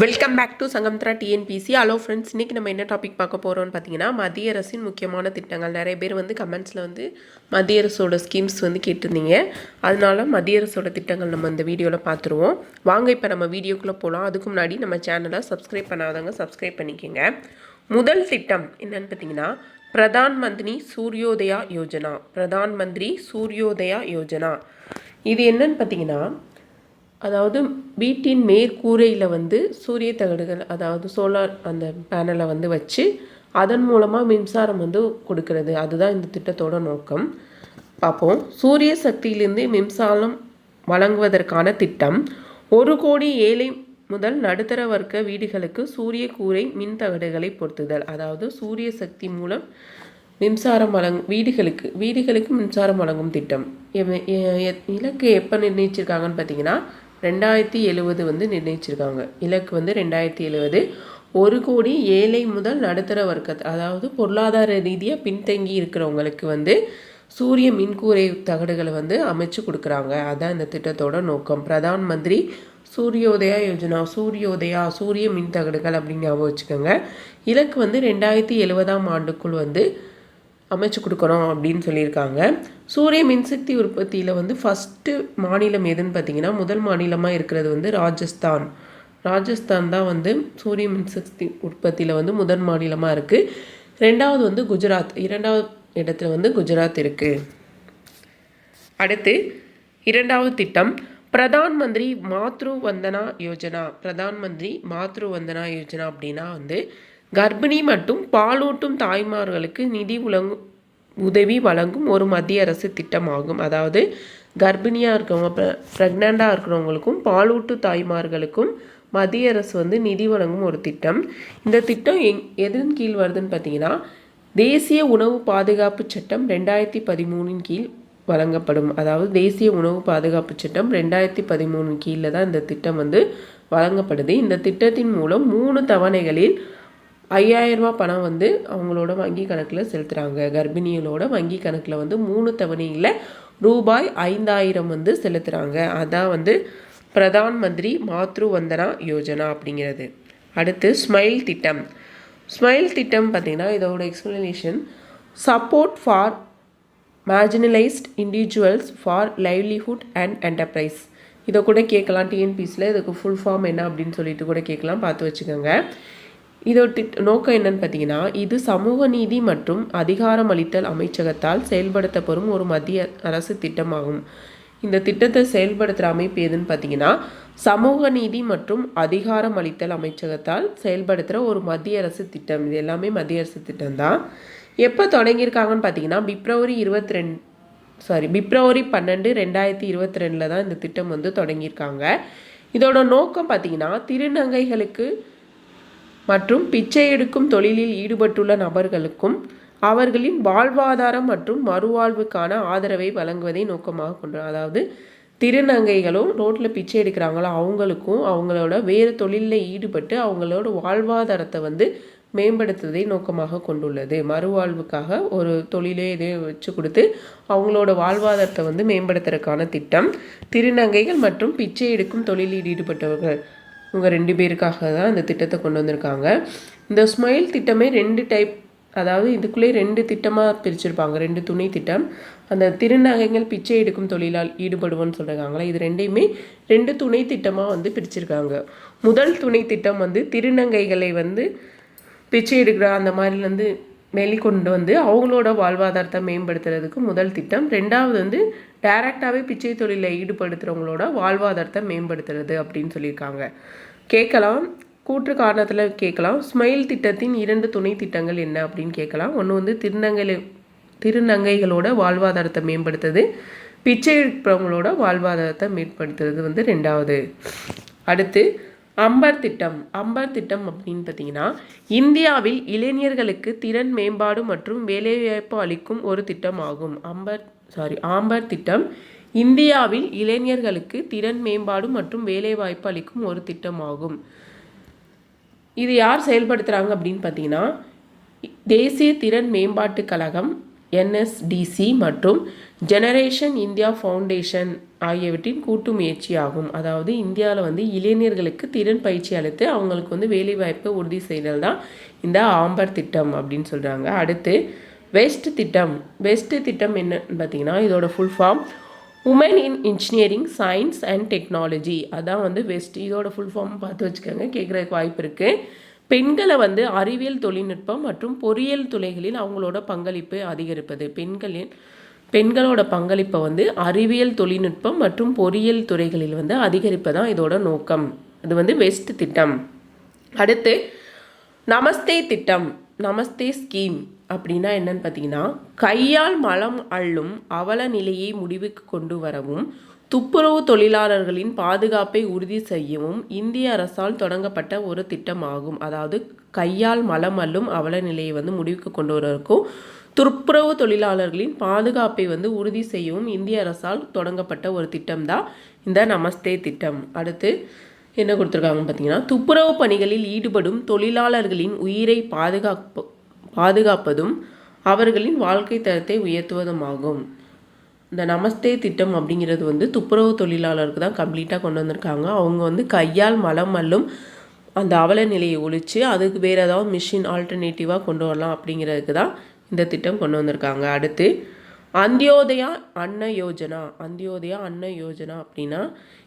Welcome back to Sangamithra TNPSC hello friends இன்றைக்கி நம்ம என்ன டாபிக் பார்க்க போகிறோம்னு பார்த்தீங்கன்னா மத்திய அரசின் முக்கியமான திட்டங்கள். நிறைய பேர் வந்து கமெண்ட்ஸில் வந்து மத்திய அரசோட ஸ்கீம்ஸ் வந்து கேட்டிருந்தீங்க. அதனால மத்திய அரசோட திட்டங்கள் நம்ம இந்த வீடியோவில் பார்த்துருவோம். வாங்க இப்போ நம்ம வீடியோக்குள்ளே போகலாம் அதுக்கு முன்னாடி நம்ம சேனலை சப்ஸ்கிரைப் பண்ணாதவங்க சப்ஸ்கிரைப் பண்ணிக்கோங்க. முதல் திட்டம் என்னன்னு பார்த்தீங்கன்னா பிரதான் மந்திரி சூரியோதயா யோஜனா. பிரதான் மந்திரி சூரியோதயா யோஜனா. இது என்னன்னு பார்த்தீங்கன்னா அதாவது வீட்டின் மேற்கூரையில் வந்து சூரிய தகடுகள் அதாவது சோலார் அந்த பேனலை வந்து வச்சு அதன் மூலமாக மின்சாரம் வந்து கொடுக்கறது. அதுதான் இந்த திட்டத்தோட நோக்கம். பார்ப்போம். சூரிய சக்தியிலிருந்து மின்சாரம் வழங்குவதற்கான திட்டம். ஒரு கோடி ஏழை முதல் நடுத்தர வர்க்க வீடுகளுக்கு சூரிய கூரை மின் தகடுகளை பொருத்துதல். அதாவது சூரிய சக்தி மூலம் மின்சாரம் வழங் வீடுகளுக்கு வீடுகளுக்கு மின்சாரம் வழங்கும் திட்டம். எ- இலக்கு எப்போ நிர்ணயிச்சிருக்காங்கன்னு பார்த்தீங்கன்னா ரெண்டாயிரத்தி எழுவது வந்து நிர்ணயிச்சிருக்காங்க. இலக்கு வந்து ரெண்டாயிரத்தி எழுவது ஒரு கோடி ஏழை முதல் நடுத்தர வர்க்க அதாவது பொருளாதார ரீதியாக பின்தங்கி இருக்கிறவங்களுக்கு வந்து சூரிய மின்கூரை தகடுகளை வந்து அமைச்சு கொடுக்குறாங்க. அதான் இந்த திட்டத்தோட நோக்கம். பிரதான் மந்திரி சூரியோதயா யோஜனா சூரியோதயா சூரிய மின் தகடுகள் அப்படின்னு ஞாபகம் வச்சுக்கோங்க. இலக்கு வந்து ரெண்டாயிரத்தி எழுபதாம் ஆண்டுக்குள் வந்து அமைச்சு கொடுக்கணும் அப்படின்னு சொல்லியிருக்காங்க. சூரிய மின்சக்தி உற்பத்தியில் வந்து ஃபஸ்ட்டு மாநிலம் எதுன்னு பார்த்தீங்கன்னா முதல் மாநிலமாக இருக்கிறது வந்து ராஜஸ்தான். ராஜஸ்தான் தான் வந்து சூரிய மின்சக்தி உற்பத்தியில் வந்து முதல் மாநிலமாக இருக்குது ரெண்டாவது வந்து குஜராத். இரண்டாவது இடத்துல வந்து குஜராத் இருக்குது அடுத்து இரண்டாவது திட்டம் பிரதான் மந்திரி மாத்ரு வந்தனா யோஜனா. பிரதான் மந்திரி மாத்ரு வந்தனா யோஜனா அப்படின்னா வந்து கர்ப்பிணி மற்றும் பாலூட்டும் தாய்மார்களுக்கு நிதி உலங்கும் உதவி வழங்கும் ஒரு மத்திய அரசு திட்டமாகும். அதாவது கர்ப்பிணியாக இருக்கிறவங்க ப்ரெக்னெண்ட்டாக இருக்கிறவங்களுக்கும் பாலூட்டு தாய்மார்களுக்கும் மத்திய அரசு வந்து நிதி வழங்கும் ஒரு திட்டம். இந்த திட்டம் எங் எதன் கீழ் வருதுன்னு பார்த்தீங்கன்னா தேசிய உணவு பாதுகாப்பு சட்டம் ரெண்டாயிரத்தி பதிமூணின் கீழ் வழங்கப்படும். அதாவது தேசிய உணவு பாதுகாப்பு சட்டம் ரெண்டாயிரத்தி பதிமூணு கீழே தான் இந்த திட்டம் வந்து வழங்கப்படுது. இந்த திட்டத்தின் மூலம் மூணு தவணைகளில் ஐயாயிரரூபா பணம் வந்து அவங்களோட வங்கி கணக்கில் செலுத்துகிறாங்க கர்ப்பிணிகளோட வங்கி கணக்கில் வந்து மூணு தவணையில் ரூபாய் ஐந்தாயிரம் வந்து செலுத்துகிறாங்க அதான் வந்து பிரதான் மந்திரி மாத்ரு வந்தனா யோஜனா அப்படிங்கிறது. அடுத்து ஸ்மைல் திட்டம். ஸ்மைல் திட்டம் பார்த்திங்கன்னா இதோட explanation support for marginalized individuals for livelihood and enterprise இதை கூட கேட்கலாம். டிஎன்பிசியில் இதுக்கு ஃபுல் ஃபார்ம் என்ன அப்படின்னு சொல்லிட்டு கூட கேட்கலாம். பார்த்து வச்சுக்கோங்க. இதோட நோக்கம் என்னன்னு பார்த்தீங்கன்னா இது சமூக நீதி மற்றும் அதிகாரமளித்தல் அமைச்சகத்தால் செயல்படுத்தப்படும் ஒரு மத்திய அரசு திட்டமாகும். இந்த திட்டத்தை செயல்படுத்துகிற அமைப்பு எதுன்னு பார்த்தீங்கன்னா சமூக நீதி மற்றும் அதிகாரமளித்தல் அமைச்சகத்தால் செயல்படுத்துகிற ஒரு மத்திய அரசு திட்டம். இது எல்லாமே மத்திய அரசு திட்டம் தான் எப்போ தொடங்கியிருக்காங்கன்னு பார்த்தீங்கன்னா பிப்ரவரி இருபத்தி ரெண்டு சாரி பிப்ரவரி பன்னெண்டு ரெண்டாயிரத்தி இருபத்தி ரெண்டில் தான் இந்த திட்டம் வந்து தொடங்கியிருக்காங்க. இதோட நோக்கம் பார்த்தீங்கன்னா திருநங்கைகளுக்கு மற்றும் பிச்சை எடுக்கும் தொழிலில் ஈடுபட்டுள்ள நபர்களுக்கும் அவர்களின் வாழ்வாதாரம் மற்றும் மறுவாழ்வுக்கான ஆதரவை வழங்குவதை நோக்கமாக கொண்டு அதாவது திருநங்கைகளும் ரோட்டில் பிச்சை எடுக்கிறாங்களோ அவங்களுக்கும் அவங்களோட வேறு தொழிலில் ஈடுபட்டு அவங்களோட வாழ்வாதாரத்தை வந்து மேம்படுத்துவதை நோக்கமாக கொண்டுள்ளது. மறுவாழ்வுக்காக ஒரு தொழிலே இதே வச்சு கொடுத்து அவங்களோட வாழ்வாதாரத்தை வந்து மேம்படுத்துறதுக்கான திட்டம் திருநங்கைகள் மற்றும் பிச்சை எடுக்கும் தொழிலில் ஈடுபட்டவர்கள். இவங்க ரெண்டு பேருக்காக தான் இந்த திட்டத்தை கொண்டு வந்திருக்காங்க. இந்த ஸ்மைல் திட்டமே ரெண்டு டைப் அதாவது இதுக்குள்ளே ரெண்டு திட்டமாக பிரிச்சிருப்பாங்க. ரெண்டு துணை திட்டம். அந்த திருநங்கைகள் பிச்சை எடுக்கும் தொழிலால் ஈடுபடுவோன்னு சொல்கிறாங்களே இது ரெண்டையுமே ரெண்டு துணை திட்டமாக வந்து பிரிச்சிருக்காங்க. முதல் துணை திட்டம் வந்து திருநங்கைகளை வந்து பிச்சை எடுக்கிற அந்த மாதிரிலேருந்து வெளிக்கொண்டு வந்து அவங்களோட வாழ்வாதாரத்தை மேம்படுத்துறதுக்கு முதல் திட்டம். ரெண்டாவது வந்து டைரெக்டாகவே பிச்சை தொழிலில் ஈடுபடுத்துகிறவங்களோட வாழ்வாதாரத்தை மேம்படுத்துறது அப்படின்னு சொல்லியிருக்காங்க. கேட்கலாம். கூற்று காரணத்தில் கேட்கலாம். ஸ்மைல் திட்டத்தின் இரண்டு துணை திட்டங்கள் என்ன அப்படின்னு கேட்கலாம். ஒன்று வந்து திருநங்கை திருநங்கைகளோட வாழ்வாதாரத்தை மேம்படுத்துது. பிச்சை எடுக்கிறவங்களோட வாழ்வாதாரத்தை மேம்படுத்துறது வந்து ரெண்டாவது. அடுத்து அம்பர் திட்டம். அம்பர் திட்டம் அப்படின்னு பார்த்தீங்கன்னா இந்தியாவில் இளைஞர்களுக்கு திறன் மேம்பாடு மற்றும் வேலைவாய்ப்பு அளிக்கும் ஒரு திட்டம் ஆகும் அம்பர் சாரி ஆம்பர் திட்டம். இந்தியாவில் இளைஞர்களுக்கு திறன் மேம்பாடு மற்றும் வேலைவாய்ப்பு அளிக்கும் ஒரு திட்டம் ஆகும் இது யார் செயல்படுத்துகிறாங்க அப்படின்னு பார்த்தீங்கன்னா தேசிய திறன் மேம்பாட்டுக் கழகம் என்எஸ்டிசி மற்றும் ஜெனரேஷன் இந்தியா ஃபவுண்டேஷன் ஆகியவற்றின் கூட்டு முயற்சியாகும் அதாவது இந்தியாவில் வந்து இளைஞர்களுக்கு திறன் பயிற்சி அளித்து அவங்களுக்கு வந்து வேலைவாய்ப்பை உறுதி செய்தல் தான் இந்த ஆம்பர் திட்டம் அப்படின்னு சொல்கிறாங்க அடுத்து வெஸ்ட் திட்டம். வெஸ்ட் திட்டம் என்னன்னு பார்த்தீங்கன்னா இதோட full form women in engineering science and technology அதான் வந்து வெஸ்ட் இதோட ஃபுல் ஃபார்ம் பார்த்து வச்சுக்கோங்க. கேட்குறதுக்கு வாய்ப்பு இருக்குது பெண்களை வந்து அறிவியல் தொழில்நுட்பம் மற்றும் பொறியியல் துறைகளில் அவங்களோட பங்களிப்பு அதிகரிப்பது. பெண்களின் பெண்களோட பங்களிப்பை வந்து அறிவியல் தொழில்நுட்பம் மற்றும் பொறியியல் துறைகளில் வந்து அதிகரிப்பதான் இதோட நோக்கம். அது வந்து வெஸ்ட் திட்டம். அடுத்து நமஸ்தே திட்டம். நமஸ்தே ஸ்கீம் அப்படின்னா என்னன்னு பார்த்தீங்கன்னா கையால் மலம் அள்ளும் அவல நிலையை முடிவுக்கு கொண்டு வரவும் துப்புரவு தொழிலாளர்களின் பாதுகாப்பை உறுதி செய்யவும் இந்திய அரசால் தொடங்கப்பட்ட ஒரு திட்டமாகும். அதாவது கையால் மலம் அள்ளும் அவல நிலையை வந்து முடிவுக்கு கொண்டு வருவதற்கும் துப்புரவு தொழிலாளர்களின் பாதுகாப்பை வந்து உறுதி செய்யவும் இந்திய அரசால் தொடங்கப்பட்ட ஒரு திட்டம் தான் இந்த நமஸ்தே திட்டம். அடுத்து என்ன கொடுத்துருக்காங்கன்னு பார்த்தீங்கன்னா துப்புரவு பணிகளில் ஈடுபடும் தொழிலாளர்களின் உயிரை பாதுகாப்பு பாதுகாப்பதும் அவர்களின் வாழ்க்கை தரத்தை உயர்த்துவதுமாகும். இந்த நமஸ்தே திட்டம் அப்படிங்கிறது வந்து துப்புரவு தொழிலாளருக்கு தான் கம்ப்ளீட்டாக கொண்டு வந்திருக்காங்க. அவங்க வந்து கையால் மலம் மல்லும் அந்த அவல நிலையை ஒழித்து அதுக்கு வேறு ஏதாவது மிஷின் ஆல்டர்னேட்டிவாக கொண்டு வரலாம் அப்படிங்கிறதுக்கு தான் இந்த திட்டம் கொண்டு வந்திருக்காங்க. அடுத்து அந்தியோதயா அன்ன யோஜனா. அந்தியோதயா அன்ன யோஜனா அப்படின்னா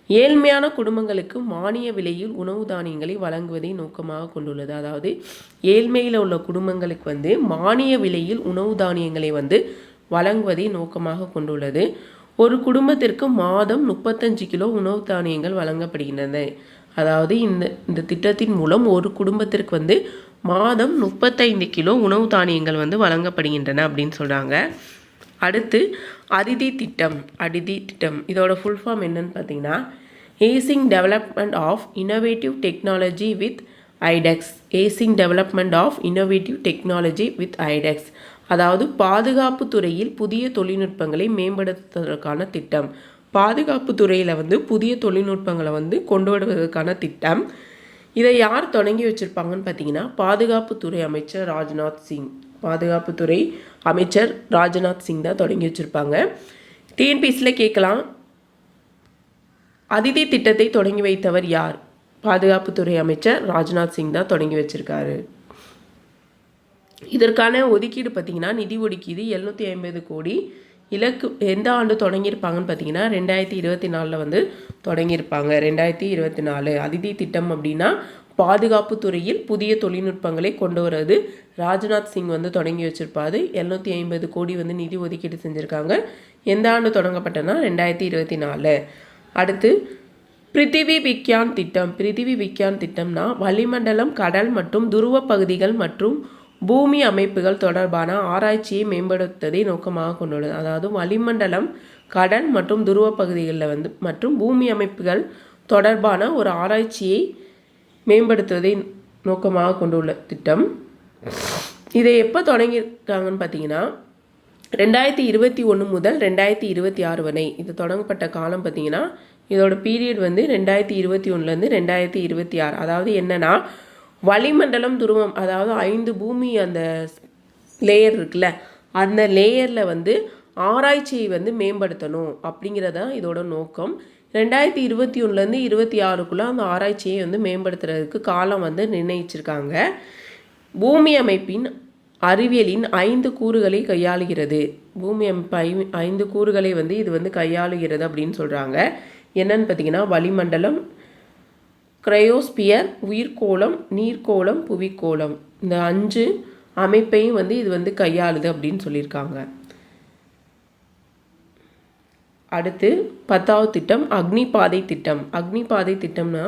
ஏழ்மையான குடும்பங்களுக்கு மானிய விலையில் உணவு தானியங்களை வழங்குவதை நோக்கமாக கொண்டுள்ளது. அதாவது ஏழ்மையில் உள்ள குடும்பங்களுக்கு வந்து மானிய விலையில் உணவு தானியங்களை வந்து வழங்குவதை நோக்கமாக கொண்டுள்ளது. ஒரு குடும்பத்திற்கு மாதம் முப்பத்தஞ்சு கிலோ உணவு தானியங்கள் வழங்கப்படுகின்றன. அதாவது இந்த இந்த திட்டத்தின் மூலம் ஒரு குடும்பத்திற்கு வந்து மாதம் முப்பத்தைந்து கிலோ உணவு தானியங்கள் வந்து வழங்கப்படுகின்றன அப்படின்னு சொல்கிறாங்க அடுத்து அதிதி திட்டம் அதிதி திட்டம். இதோட ஃபுல் ஃபார்ம் என்னன்னு பார்த்தீங்கன்னா acing development of innovative technology with iDEX acing development of innovative technology with iDEX அதாவது பாதுகாப்பு துறையில் புதிய தொழில்நுட்பங்களை மேம்படுத்துவதற்கான திட்டம். பாதுகாப்பு துறையில் வந்து புதிய தொழில்நுட்பங்களை வந்து கொண்டு வருவதற்கான திட்டம். இதை யார் தொடங்கி வச்சுருப்பாங்கன்னு பார்த்தீங்கன்னா பாதுகாப்புத்துறை அமைச்சர் ராஜ்நாத் சிங். பாதுகாப்புத்துறை அமைச்சர் ராஜ்நாத் சிங் தான் தொடங்கி வச்சுருப்பாங்க. டிஎன்பிஎஸ்சியில் கேட்கலாம். அதிதி திட்டத்தை தொடங்கி வைத்தவர் யார்? பாதுகாப்புத்துறை அமைச்சர் ராஜ்நாத் சிங் தான் தொடங்கி வச்சிருக்காரு. இதற்கான ஒதுக்கீடு பார்த்தீங்கன்னா நிதி ஒதுக்கீடு எழுநூற்றி ஐம்பது கோடி. இலக்கு எந்த ஆண்டு தொடங்கியிருப்பாங்கன்னு பார்த்தீங்கன்னா ரெண்டாயிரத்தி இருபத்தி நாலில் வந்து தொடங்கியிருப்பாங்க. ரெண்டாயிரத்தி இருபத்தி நாலு அதிதி திட்டம் அப்படின்னா பாதுகாப்பு துறையில் புதிய தொழில்நுட்பங்களை கொண்டு வர்றது. ராஜ்நாத் சிங் வந்து தொடங்கி வச்சிருப்பாரு. எழுநூற்றி ஐம்பது கோடி வந்து நிதி ஒதுக்கீடு செஞ்சுருக்காங்க. எந்த ஆண்டு தொடங்கப்பட்டனா ரெண்டாயிரத்தி இருபத்தி நாலு. அடுத்து பிரித்திவி விக்யான் திட்டம். பிரித்திவி விக்யான் திட்டம்னா வளிமண்டலம் கடல் மற்றும் துருவ பகுதிகள் மற்றும் பூமி அமைப்புகள் தொடர்பான ஆராய்ச்சியை மேம்படுத்துவதை நோக்கமாக கொண்டுள்ளது அதாவது வளிமண்டலம் கடல் மற்றும் துருவ பகுதிகளில் வந்து மற்றும் பூமி அமைப்புகள் தொடர்பான ஒரு ஆராய்ச்சியை மேம்படுத்துவதை நோக்கமாக கொண்டுள்ள திட்டம். இதை எப்போ தொடங்கியிருக்காங்கன்னு பார்த்தீங்கன்னா ரெண்டாயிரத்தி இருபத்தி ஒன்று முதல் ரெண்டாயிரத்தி இருபத்தி ஆறு வரை இது தொடங்கப்பட்ட காலம் பார்த்தீங்கன்னா இதோட பீரியட் வந்து ரெண்டாயிரத்தி இருபத்தி ஒன்றுலேருந்து ரெண்டாயிரத்தி இருபத்தி ஆறு. அதாவது என்னன்னா வளிமண்டலம் துருவம் அதாவது ஐந்து பூமி அந்த லேயர் இருக்குல்ல அந்த லேயரில் வந்து ஆராய்ச்சியை வந்து மேம்படுத்தணும் அப்படிங்கிறதான் இதோட நோக்கம். ரெண்டாயிரத்தி இருபத்தி ஒன்றுலேருந்து இருபத்தி ஆறுக்குள்ளே அந்த ஆராய்ச்சியை வந்து மேம்படுத்துறதுக்கு காலம் வந்து நிர்ணயிச்சிருக்காங்க. பூமி அமைப்பின் அறிவியலின் ஐந்து கூறுகளை கையாளுகிறது. பூமி அமைப்பு ஐந்து கூறுகளை வந்து இது வந்து கையாளுகிறது அப்படின்னு சொல்கிறாங்க என்னன்னு பார்த்தீங்கன்னா வளிமண்டலம் கிரையோஸ்பியர் உயிர்கோளம் நீர்கோளம் புவிக்கோளம். இந்த அஞ்சு அமைப்பையும் வந்து இது வந்து கையாளுது அப்படின்னு சொல்லியிருக்காங்க. அடுத்து பத்தாவது திட்டம் அக்னி பாதை திட்டம். அக்னி பாதை திட்டம்னா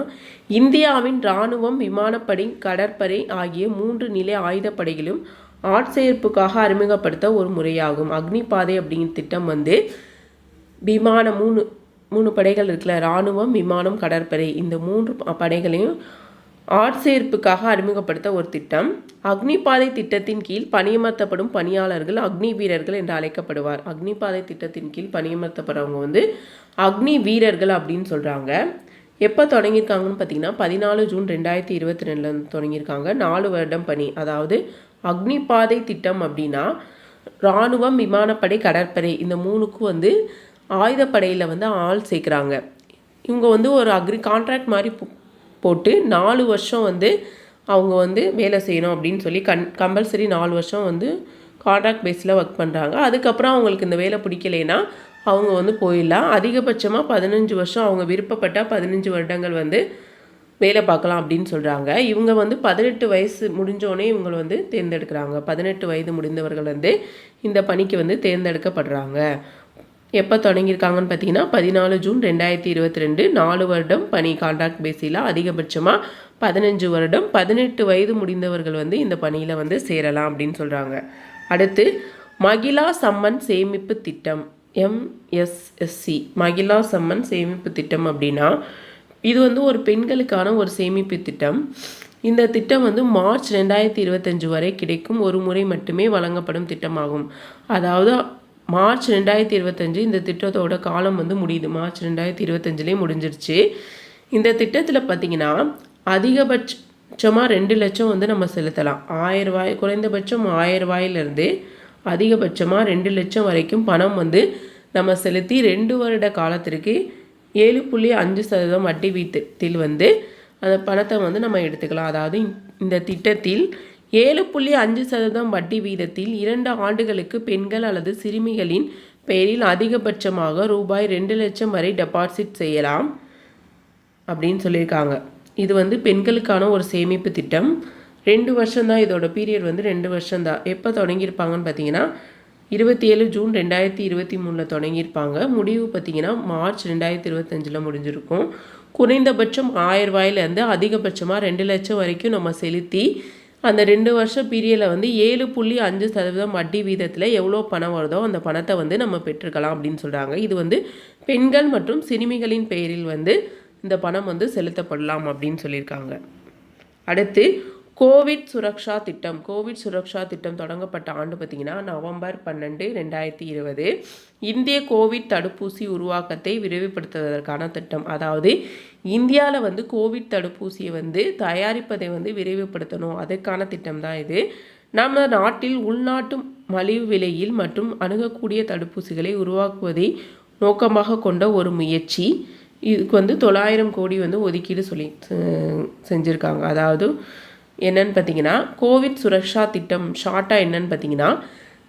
இந்தியாவின் இராணுவம் விமானப்படை கடற்படை ஆகிய மூன்று நிலை ஆயுதப்படைகளும் ஆட்சேர்ப்புக்காக அறிமுகப்படுத்த ஒரு முறையாகும். அக்னி பாதை அப்படிங்கிற திட்டம் வந்து விமானம் மூணு மூணு படைகள் இருக்குல்ல இராணுவம் விமானம் கடற்படை. இந்த மூன்று படைகளையும் ஆட்சேர்ப்புக்காக அறிமுகப்படுத்த ஒரு திட்டம். அக்னிபாதை திட்டத்தின் கீழ் பணியமர்த்தப்படும் பணியாளர்கள் அக்னி வீரர்கள் என்று அழைக்கப்படுவார். அக்னிபாதை திட்டத்தின் கீழ் பணியமர்த்தப்படுறவங்க வந்து அக்னி வீரர்கள் அப்படின்னு சொல்கிறாங்க எப்போ தொடங்கியிருக்காங்கன்னு பார்த்தீங்கன்னா பதினாலு ஜூன் ரெண்டாயிரத்தி இருபத்தி ரெண்டுலேருந்து தொடங்கியிருக்காங்க. நாலு வருடம் பணி. அதாவது அக்னிபாதை திட்டம் அப்படின்னா இராணுவம் விமானப்படை கடற்படை இந்த மூணுக்கும் வந்து ஆயுதப்படையில் வந்து ஆள் சேர்க்குறாங்க. இவங்க வந்து ஒரு அக்ரி கான்ட்ராக்ட் மாதிரி போட்டு நாலு வருஷம் வந்து அவங்க வந்து வேலை செய்யணும் அப்படின்னு சொல்லி கன் கம்பல்சரி நாலு வருஷம் வந்து கான்ட்ராக்ட் பேஸில் ஒர்க் பண்ணுறாங்க அதுக்கப்புறம் அவங்களுக்கு இந்த வேலை பிடிக்கலைன்னா அவங்க வந்து போயிடலாம். அதிகபட்சமாக பதினஞ்சு வருஷம் அவங்க விருப்பப்பட்டால் பதினஞ்சு வருடங்கள் வந்து வேலை பார்க்கலாம் அப்படின்னு சொல்கிறாங்க இவங்க வந்து பதினெட்டு வயசு முடிஞ்சோடனே இவங்களை வந்து தேர்ந்தெடுக்கிறாங்க. பதினெட்டு வயது முடிந்தவர்கள் வந்து இந்த பணிக்கு வந்து தேர்ந்தெடுக்கப்படுறாங்க. எப்போ தொடங்கியிருக்காங்கன்னு பார்த்தீங்கன்னா பதினாலு ஜூன் ரெண்டாயிரத்தி இருபத்தி ரெண்டு நாலு வருடம் பணி கான்ட்ராக்ட் பேஸில் அதிகபட்சமாக பதினஞ்சு வருடம் பதினெட்டு வயது முடிந்தவர்கள் வந்து இந்த பணியில் வந்து சேரலாம் அப்படின்னு சொல்கிறாங்க அடுத்து மகிழா சம்மன் சேமிப்பு திட்டம் எம்எஸ்எஸ்சி மகிழா சம்மன் சேமிப்பு திட்டம் அப்படின்னா இது வந்து ஒரு பெண்களுக்கான ஒரு சேமிப்பு திட்டம். இந்த திட்டம் வந்து மார்ச் ரெண்டாயிரத்தி இருபத்தஞ்சு வரை கிடைக்கும். ஒரு முறை மட்டுமே வழங்கப்படும் திட்டமாகும். அதாவது மார்ச் ரெண்டாயிரத்தி இருபத்தஞ்சு இந்த திட்டத்தோட காலம் வந்து முடியுது. மார்ச் ரெண்டாயிரத்தி இருபத்தஞ்சிலே முடிஞ்சிருச்சு. இந்த திட்டத்தில் பார்த்தீங்கன்னா அதிகபட்சமாக ரெண்டு லட்சம் வந்து நம்ம செலுத்தலாம். ஆயிரம் குறைந்தபட்சம் ஆயிரரூவாயிலிருந்து அதிகபட்சமாக ரெண்டு லட்சம் வரைக்கும் பணம் வந்து நம்ம செலுத்தி ரெண்டு வருட காலத்திற்கு ஏழு புள்ளி அஞ்சு சதவீதம் வட்டி வீதத்தில் வந்து அந்த பணத்தை வந்து நம்ம எடுத்துக்கலாம். அதாவது இந்த திட்டத்தில் ஏழு புள்ளி அஞ்சு சதவீதம் வட்டி வீதத்தில் இரண்டு ஆண்டுகளுக்கு பெண்கள் அல்லது சிறுமிகளின் பெயரில் அதிகபட்சமாக ரூபாய் ரெண்டு லட்சம் வரை டெபாசிட் செய்யலாம் அப்படின்னு சொல்லியிருக்காங்க. இது வந்து பெண்களுக்கான ஒரு சேமிப்பு திட்டம். ரெண்டு வருஷம்தான் இதோட பீரியட் வந்து ரெண்டு வருஷம்தான். எப்போ தொடங்கியிருப்பாங்கன்னு பார்த்தீங்கன்னா இருபத்தி ஏழு ஜூன் ரெண்டாயிரத்தி இருபத்தி மூணில் தொடங்கியிருப்பாங்க. முடிவு பார்த்தீங்கன்னா மார்ச் ரெண்டாயிரத்தி இருபத்தஞ்சில் முடிஞ்சிருக்கும். குறைந்தபட்சம் ஆயிரம் ரூபாயிலேருந்து அதிகபட்சமாக ரெண்டு லட்சம் வரைக்கும் நம்ம செலுத்தி அந்த ரெண்டு வருஷம் பீரியடில் வந்து ஏழு புள்ளி அஞ்சு சதவீதம் வட்டி வீதத்தில் எவ்வளோ பணம் வருதோ அந்த பணத்தை வந்து நம்ம பெற்றுக்கலாம் அப்படின்னு சொல்கிறாங்க இது வந்து பெண்கள் மற்றும் சிறுமிகளின் பெயரில் வந்து இந்த பணம் வந்து செலுத்தப்படலாம் அப்படின்னு சொல்லியிருக்காங்க. அடுத்து கோவிட் சுரக்ஷா திட்டம் கோவிட் சுரக்ஷா திட்டம் தொடங்கப்பட்ட ஆண்டு பார்த்திங்கன்னா நவம்பர் பன்னெண்டு ரெண்டாயிரத்தி இருபது. இந்திய கோவிட் தடுப்பூசி உருவாக்கத்தை விரைவுபடுத்துவதற்கான திட்டம். அதாவது இந்தியாவில் வந்து கோவிட் தடுப்பூசியை வந்து தயாரிப்பதை வந்து விரைவுபடுத்தணும். அதற்கான திட்டம் தான் இது. நம்ம நாட்டில் உள்நாட்டு மலிவு விலையில் மற்றும் அணுகக்கூடிய தடுப்பூசிகளை உருவாக்குவதை நோக்கமாக கொண்ட ஒரு முயற்சி. இதுக்கு வந்து தொள்ளாயிரம் கோடி வந்து ஒதுக்கீடு சொல்லி செ- செஞ்சுருக்காங்க. அதாவது என்னன்னு பார்த்தீங்கன்னா கோவிட் சுரக்ஷா திட்டம் ஷார்ட்டாக என்னன்னு பார்த்தீங்கன்னா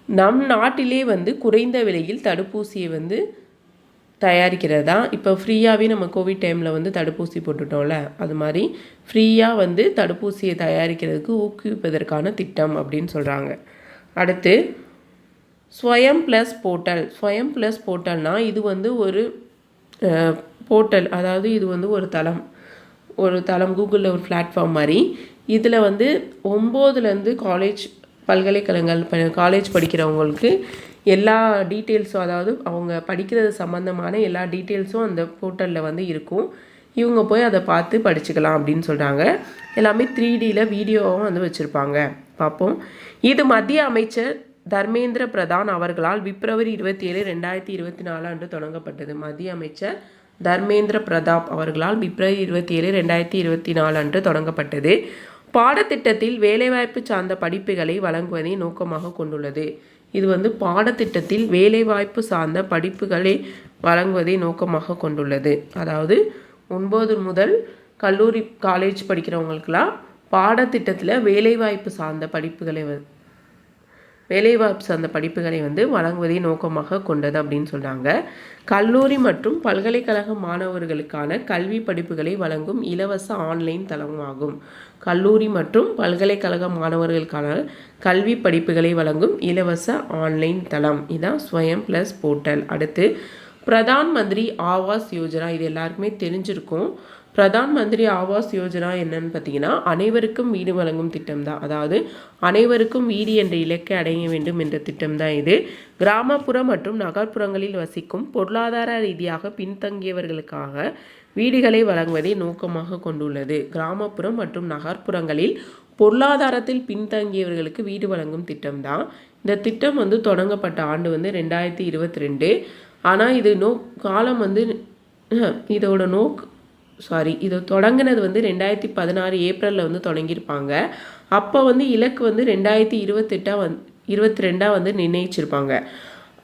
நம் நாட்டிலே வந்து குறைந்த விலையில் தடுப்பூசியை வந்து தயாரிக்கிறது? தான் இப்போ ஃப்ரீயாகவே நம்ம கோவிட் டைமில் வந்து தடுப்பூசி போட்டுட்டோம்ல அது மாதிரி ஃப்ரீயாக வந்து தடுப்பூசியை தயாரிக்கிறதுக்கு ஊக்குவிப்பதற்கான திட்டம் அப்படின்னு சொல்கிறாங்க அடுத்து Swayam plus portal Swayam plus போர்ட்டல்னால் இது வந்து ஒரு போர்ட்டல் அதாவது இது வந்து ஒரு தளம். ஒரு தளம் கூகுளில் ஒரு பிளாட்ஃபார்ம் மாதிரி. இதில் வந்து ஒம்போதுலேருந்து காலேஜ் பல்கலைக்கழகங்கள் காலேஜ் படிக்கிறவங்களுக்கு எல்லா டீட்டெயில்ஸும் அதாவது அவங்க படிக்கிறது சம்மந்தமான எல்லா டீட்டெயில்ஸும் அந்த போர்ட்டலில் வந்து இருக்கும். இவங்க போய் அதை பார்த்து படிச்சுக்கலாம் அப்படின்னு சொல்கிறாங்க எல்லாமே த்ரீ டியில் வீடியோவும் வந்து வச்சுருப்பாங்க. பார்ப்போம். இது மத்திய அமைச்சர் தர்மேந்திர பிரதான் அவர்களால் பிப்ரவரி இருபத்தி ஏழு ரெண்டாயிரத்தி இருபத்தி நாலு அன்று தொடங்கப்பட்டது. மத்திய அமைச்சர் தர்மேந்திர பிரதாப் அவர்களால் பிப்ரவரி இருபத்தி ஏழு ரெண்டாயிரத்தி இருபத்தி நாலு அன்று தொடங்கப்பட்டது. பாடத்திட்டத்தில் வேலைவாய்ப்பு சார்ந்த படிப்புகளை வழங்குவதை நோக்கமாக கொண்டுள்ளது. இது வந்து பாடத்திட்டத்தில் வேலைவாய்ப்பு சார்ந்த படிப்புகளை வழங்குவதை நோக்கமாக கொண்டுள்ளது. அதாவது ஒன்பது முதல் கல்லூரி காலேஜ் படிக்கிறவங்களுக்கெல்லாம் பாடத்திட்டத்தில் வேலைவாய்ப்பு சார்ந்த படிப்புகளை வ- வேலைவாய்ப்பு சார்ந்த படிப்புகளை வந்து வழங்குவதை நோக்கமாக கொண்டது அப்படின்னு சொல்கிறாங்க கல்லூரி மற்றும் பல்கலைக்கழக மாணவர்களுக்கான கல்வி படிப்புகளை வழங்கும் இலவச ஆன்லைன் தளமாகும். கல்லூரி மற்றும் பல்கலைக்கழக மாணவர்களுக்கான கல்வி படிப்புகளை வழங்கும் இலவச ஆன்லைன் தளம். இதான் ஸ்வயம் ப்ளஸ் போர்ட்டல். அடுத்து பிரதான் மந்திரி ஆவாஸ் யோஜனா. இது எல்லாருக்குமே தெரிஞ்சிருக்கும். பிரதான் மந்திரி ஆவாஸ் யோஜனா என்னன்னு பார்த்தீங்கன்னா அனைவருக்கும் வீடு வழங்கும் திட்டம் தான் அதாவது அனைவருக்கும் வீடு என்ற இலக்கை அடைய வேண்டும் என்ற திட்டம் தான் இது. கிராமப்புற மற்றும் நகர்ப்புறங்களில் வசிக்கும் பொருளாதார ரீதியாக பின்தங்கியவர்களுக்காக வீடுகளை வழங்குவதை நோக்கமாக கொண்டுள்ளது. கிராமப்புறம் மற்றும் நகர்ப்புறங்களில் பொருளாதாரத்தில் பின்தங்கியவர்களுக்கு வீடு வழங்கும் திட்டம் தான் இந்த திட்டம் வந்து தொடங்கப்பட்ட ஆண்டு வந்து ரெண்டாயிரத்தி இருபத்தி ரெண்டு. ஆனால் இது நோ காலம் வந்து இதோட நோக் சாரி இது தொடங்கினது வந்து ரெண்டாயிரத்தி பதினாறு ஏப்ரலில் வந்து தொடங்கியிருப்பாங்க. அப்போ வந்து இலக்கு வந்து ரெண்டாயிரத்தி இருபத்தெட்டாக வந் இருபத்தி ரெண்டாக வந்து நிர்ணயிச்சிருப்பாங்க.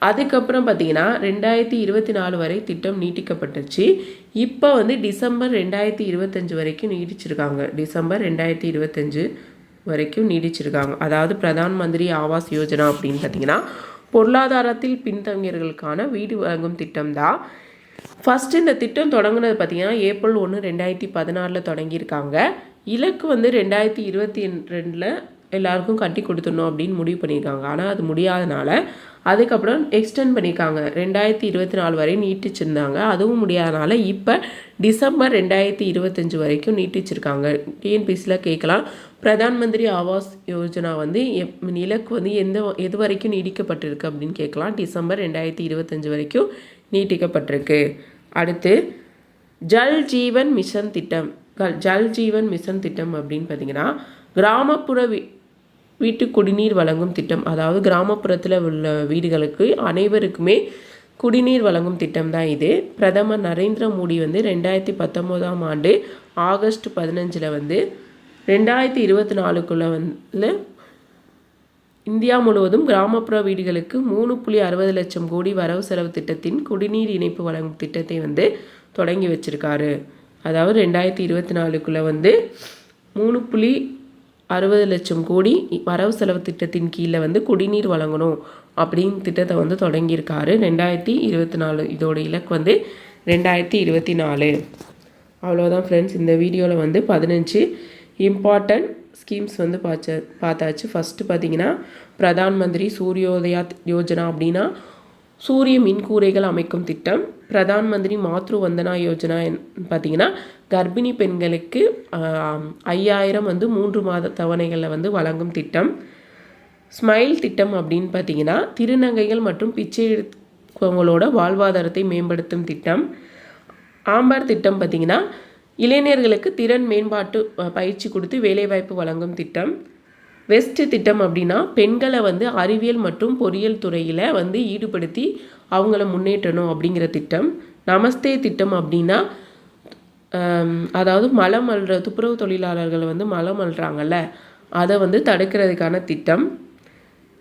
அதுக்கப்புறம் பார்த்தீங்கன்னா ரெண்டாயிரத்தி இருபத்தி நாலு வரை திட்டம் நீட்டிக்கப்பட்டுச்சு. இப்போ வந்து டிசம்பர் ரெண்டாயிரத்தி இருபத்தஞ்சு வரைக்கும் நீடிச்சிருக்காங்க. டிசம்பர் ரெண்டாயிரத்தி இருபத்தஞ்சு வரைக்கும் நீடிச்சிருக்காங்க. அதாவது பிரதான் மந்திரி ஆவாஸ் யோஜனா அப்படின்னு பார்த்தீங்கன்னா பொருளாதாரத்தில் பின்தங்கியர்களுக்கான வீடு வழங்கும் திட்டம் தான் ஃபஸ்ட்டு இந்த திட்டம் தொடங்கினது பார்த்தீங்கன்னா ஏப்ரல் ஒன்று ரெண்டாயிரத்தி பதினாறில் தொடங்கியிருக்காங்க. இலக்கு வந்து ரெண்டாயிரத்தி இருபத்தி ரெண்டில் எல்லாருக்கும் கட்டி கொடுத்துடணும் அப்படின்னு முடிவு பண்ணியிருக்காங்க. ஆனால் அது முடியாதனால அதுக்கப்புறம் எக்ஸ்டெண்ட் பண்ணியிருக்காங்க. ரெண்டாயிரத்தி இருபத்தி நாலு வரை நீட்டிச்சிருந்தாங்க. அதுவும் முடியாதனால இப்போ டிசம்பர் ரெண்டாயிரத்தி இருபத்தஞ்சி வரைக்கும் நீட்டிச்சிருக்காங்க. டிஎன்பிசியில் கேட்கலாம். பிரதான் மந்திரி ஆவாஸ் யோஜனா வந்து எப் இலக்கு வந்து எந்த எது வரைக்கும் நீடிக்கப்பட்டிருக்கு அப்படின்னு கேட்கலாம். டிசம்பர் ரெண்டாயிரத்தி இருபத்தஞ்சு வரைக்கும் நீட்டிக்கப்பட்டிருக்கு. அடுத்து ஜல் ஜீவன் மிஷன் திட்டம். ஜல் ஜீவன் மிஷன் திட்டம் அப்படின்னு பார்த்தீங்கன்னா கிராமப்புற வீ வீட்டு குடிநீர் வழங்கும் திட்டம். அதாவது கிராமப்புறத்தில் உள்ள வீடுகளுக்கு அனைவருக்குமே குடிநீர் வழங்கும் திட்டம் தான் இது. பிரதமர் நரேந்திர மோடி வந்து ரெண்டாயிரத்தி பத்தொம்போதாம் ஆண்டு ஆகஸ்ட் பதினஞ்சில் வந்து ரெண்டாயிரத்தி இருபத்தி நாலுக்குள்ளே வந்து இந்தியா முழுவதும் கிராமப்புற வீடுகளுக்கு மூணு புள்ளி அறுபது லட்சம் கோடி வரவு செலவு திட்டத்தின் குடிநீர் இணைப்பு வழங்கும் திட்டத்தை வந்து தொடங்கி வச்சிருக்காரு. அதாவது ரெண்டாயிரத்தி இருபத்தி நாலுக்குள்ளே வந்து மூணு புள்ளி அறுபது லட்சம் கோடி வரவு செலவு திட்டத்தின் கீழே வந்து குடிநீர் வழங்கணும் அப்படின்னு திட்டத்தை வந்து தொடங்கியிருக்காரு. ரெண்டாயிரத்தி இருபத்தி நாலு இதோட இலக்கு வந்து ரெண்டாயிரத்தி இருபத்தி நாலு. அவ்வளோதான் ஃப்ரெண்ட்ஸ் இந்த வீடியோவில் வந்து பதினஞ்சு இம்பார்ட்டன்ட் ஸ்கீம்ஸ் வந்து பார்த்த பார்த்தாச்சு. ஃபஸ்ட்டு பார்த்தீங்கன்னா பிரதான் மந்திரி சூரியோதயா யோஜனா அப்படின்னா சூரிய மின்கூரைகள் அமைக்கும் திட்டம். பிரதான் மந்திரி மாத்ரு வந்தனா யோஜனா என்- பார்த்தீங்கன்னா கர்ப்பிணி பெண்களுக்கு ஐயாயிரம் வந்து மூன்று மாத தவணைகளில் வந்து வழங்கும் திட்டம். ஸ்மைல் திட்டம் அப்படின்னு பார்த்தீங்கன்னா திருநங்கைகள் மற்றும் பிச்சை எடுப்பவங்களோட வாழ்வாதாரத்தை மேம்படுத்தும் திட்டம். ஆம்பர் திட்டம் பார்த்தீங்கன்னா இளைஞர்களுக்கு திறன் மேம்பாட்டு பயிற்சி கொடுத்து வேலைவாய்ப்பு வழங்கும் திட்டம். வெஸ்ட் திட்டம் அப்படின்னா பெண்களை வந்து அறிவியல் மற்றும் பொறியியல் துறையில் வந்து ஈடுபடுத்தி அவங்கள முன்னேற்றணும் அப்படிங்கிற திட்டம். நமஸ்தே திட்டம் அப்படின்னா அதாவது மலம் அல்ற துப்புரவு தொழிலாளர்கள் வந்து மலம் அல்றாங்கல்ல அதை வந்து தடுக்கிறதுக்கான திட்டம்.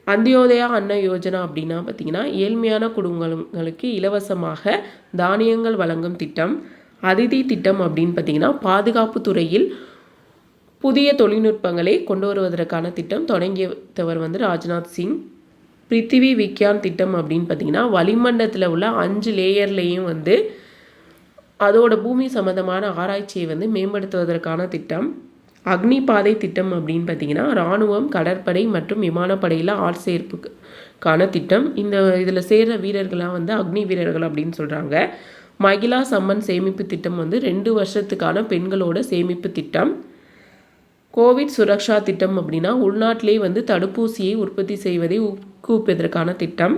அந்தியோதயா அன்ன யோஜனா அப்படின்னா பார்த்திங்கன்னா ஏழ்மையான குடும்பங்களுக்கு இலவசமாக தானியங்கள் வழங்கும் திட்டம். அதிதி திட்டம் அப்படின்னு பார்த்தீங்கன்னா பாதுகாப்பு துறையில் புதிய தொழில்நுட்பங்களை கொண்டு வருவதற்கான திட்டம் தொடங்கியவர் வந்து ராஜ்நாத் சிங். பிருத்திவி விக்யான் திட்டம் அப்படின்னு பார்த்தீங்கன்னா வளிமண்டலத்தில் உள்ள அஞ்சு லேயர்லேயும் வந்து அதோட பூமி சம்பந்தமான ஆராய்ச்சியை வந்து மேம்படுத்துவதற்கான திட்டம். அக்னி பாதை திட்டம் அப்படின்னு பார்த்தீங்கன்னா இராணுவம் கடற்படை மற்றும் விமானப்படையில் ஆள் சேர்ப்புக்கான திட்டம். இந்த இதில் சேர்ற வீரர்கள்லாம் வந்து அக்னி வீரர்கள் அப்படின்னு சொல்கிறாங்க மகிழா சம்மன் சேமிப்பு திட்டம் வந்து ரெண்டு வருஷத்துக்கான பெண்களோட சேமிப்பு திட்டம். கோவிட் சுரக்ஷா திட்டம் அப்படின்னா உள்நாட்டிலே வந்து தடுப்பூசியை உற்பத்தி செய்வதை ஊக்குவிப்பதற்கான திட்டம்.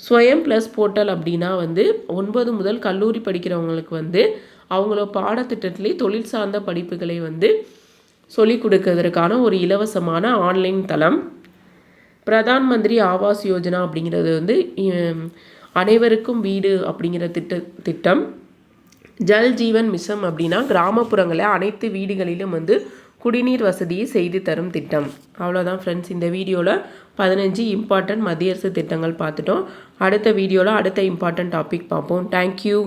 ஸ்வயம் ப்ளஸ் போர்ட்டல் அப்படின்னா வந்து ஒன்பது முதல் கல்லூரி படிக்கிறவங்களுக்கு வந்து அவங்களோட பாடத்திட்டத்திலே தொழில் சார்ந்த படிப்புகளை வந்து சொல்லிக் கொடுக்கறதற்கான ஒரு இலவசமான ஆன்லைன் தளம். பிரதான் மந்திரி ஆவாஸ் யோஜனா அப்படிங்கிறது வந்து அனைவருக்கும் வீடு அப்படிங்கிற திட்ட திட்டம். ஜல் ஜீவன் மிஷம் அப்படின்னா கிராமப்புறங்களில் அனைத்து வீடுகளிலும் வந்து குடிநீர் வசதியை செய்து தரும் திட்டம். அவ்வளோதான் ஃப்ரெண்ட்ஸ் இந்த வீடியோவில் பதினஞ்சு இம்பார்ட்டண்ட் மத்திய அரசு திட்டங்கள் பார்த்துட்டோம். அடுத்த வீடியோவில் அடுத்த இம்பார்ட்டண்ட் டாபிக் பார்ப்போம். தேங்க்யூ